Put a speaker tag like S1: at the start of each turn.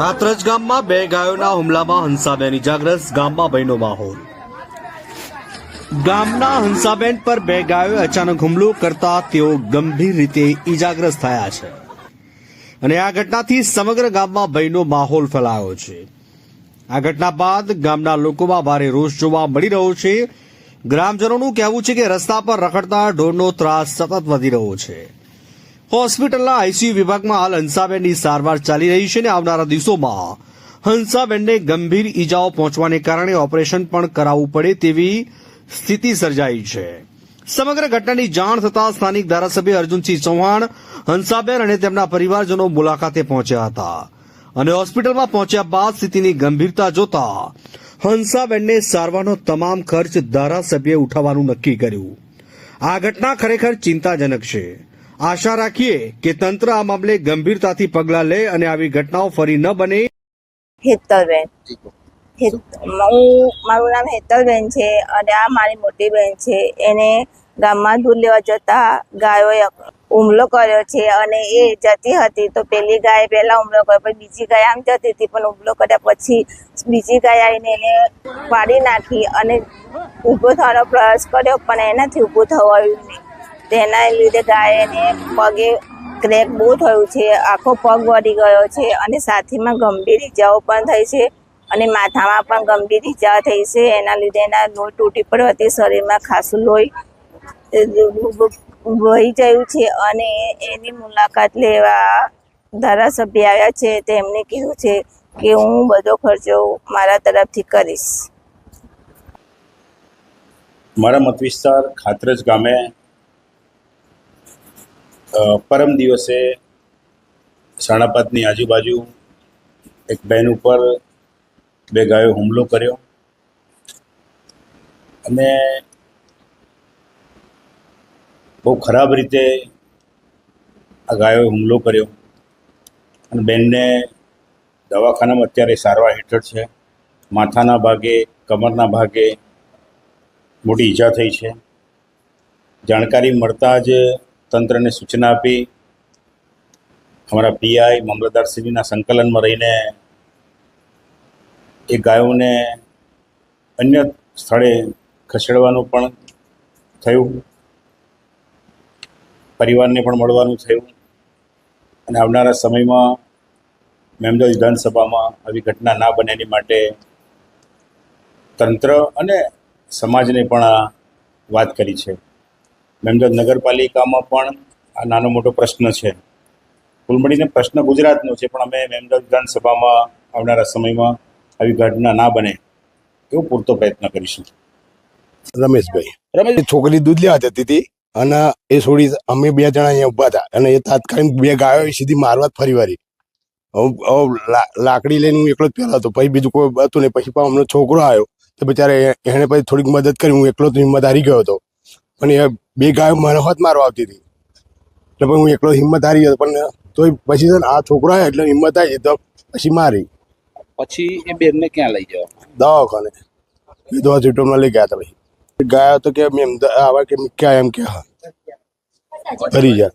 S1: ખાતરજ ગામમાં બે ગાયોના હુમલામાં હંસાબેન ઇજાગ્રસ્ત ગામમાં ભયનો માહોલ. ગામના હંસાબેન પર બે ગાયોએ અચાનક હુમલો કરતા તેઓ ગંભીર રીતે ઇજાગ્રસ્ત થયા છે. અને આ ઘટનાથી સમગ્ર ગામમાં ભયનો માહોલ ફેલાયો છે. આ ઘટના બાદ ગામના લોકોમાં ભારે રોષ જોવા મળી રહ્યો છે. ગ્રામજનોનું કહેવું છે કે રસ્તા પર રખડતા ઢોરનો ત્રાસ સતત વધી રહ્યો છે. હોસ્પિટલના આઈસીયુ વિભાગમાં હાલ હંસાબેનની સારવાર ચાલી રહી છે અને આવનારા દિવસોમાં. હંસાબેનને ગંભીર ઈજાઓ પહોંચવાને કારણે ઓપરેશન પણ કરાવવું પડે તેવી સ્થિતિ સર્જાઈ છે. સમગ્ર ઘટનાની જાણ થતાં સ્થાનિક ધારાસભ્ય અર્જુનસિંહ ચૌહાણ, હંસાબેન અને તેમના પરિવારજનો મુલાકાતે પહોંચ્યા હતા અને હોસ્પિટલમાં પહોંચ્યા બાદ સ્થિતિની ગંભીરતા જોતા હંસાબેનને સારવારનો તમામ ખર્ચ ધારાસભ્યે ઉઠાવવાનું નક્કી કર્યું. આ ઘટના ખરેખર ચિંતાજનક છે. આશા રાખીએ કે તંત્ર આ મામલે ગંભીરતાથી પગલાં લે અને આવી ઘટનાઓ ફરી ન બને.
S2: હેતલબેન. હેત- હું મારું નામ હેતલબેન છે અને આ મારી મોટી બેન છે. એને ગામમાં દૂધ લેવા જતા ગાયોએ હુમલો કર્યો છે અને એ જતી હતી તો પેલી ગાય પહેલા હુમલો કર્યો પછી બીજી ગાય આમ જતી હતી પણ હુમલો કર્યા પછી બીજી ગાય આવીને એને પાડી નાખી અને ઊભો થવાનો પ્રયાસ કર્યો પણ એનાથી ઊભું થવાયું નહીં. તેના લીધે ગાયને પગે ક્રેક બહુ થયું છે, આખો પગ વળી ગયો છે અને સાથીમાં ગંભીર ઈજાઓ પણ થઈ છે અને માથામાં પણ ગંભીર ઇજા થઈ છે. એના લીધે એના લોહી તૂટી પડવાથી શરીરમાં ખાસું લોહી વહી ગયું છે અને એની મુલાકાત લેવા ધારાસભ્ય આવ્યા છે. તેમણે કીધું છે કે હું બધો ખર્ચો મારા તરફથી કરીશ.
S3: મારા મત વિસ્તાર ખાતરજ ગામે પરમ દિવસે સાણાપાતની આજુબાજુ એક બહેન ઉપર બે ગાયો હુમલો કર્યો. અને બહુ ખરાબ રીતે આ ગાયોએ હુમલો કર્યો. અને બેનને દવાખાનામાં અત્યારે સારવાર હેઠળ છે. માથાના ભાગે, કમરના ભાગે મોટી ઈજા થઈ છે. જાણકારી મળતા જ તંત્રને સૂચના આપી. અમારા પીઆઈ મામલતદારશ્રીના સંકલનમાં રહીને એ ગાયોને અન્ય સ્થળે ખસેડવાનું પણ થયું. પરિવારને પણ મળવાનું થયું. અને આવનારા સમયમાં મેમદોદ વિધાનસભામાં આવી ઘટના ના બને એની માટે તંત્ર અને સમાજને પણ આ વાત કરી છે. મેમદોદ નગરપાલિકામાં પણ આ નાનો મોટો પ્રશ્ન છે. કુલ મળીને પ્રશ્ન ગુજરાતનો છે પણ અમે મેમદોદ વિધાનસભામાં આવનારા સમયમાં આવી ઘટના ના બને એવો પૂરતો પ્રયત્ન કરીશું.
S4: રમેશભાઈ રમેશ છોકરી દૂધ લેવા જતી હતી અને એ છોડી અમે બે જણા અહીંયા ઊભા હતા અને એ તાત્કાલિક બે ગાયો સીધી મારવા ફરી વારી લાકડી લઈને હું એકલો જ પહેલો હતો પછી બીજું કોઈ હતું નહીં પછી પણ અમને છોકરો આવ્યો તો બિચારે એને પછી થોડીક મદદ કરી હું એકલો જ હિંમત હારી ગયો હતો. એ બે ગાયો મને હોત મારવા આવતી હતી. એટલે પણ હું એકલો હિંમત હારી ગયો પણ તોય પછી છે ને આ છોકરો આવ્યો એટલે હિંમત આવી તો પછી મારી.
S5: પછી એ બેનને ક્યાં લઈ ગયો?
S4: દવાખાને. વિધવા હોસ્પિટલમાં લઈ ગયા હતા પછી. ગયા તો કે મેં આવા કે ક્યાં એમ કે હા. ફરી જાય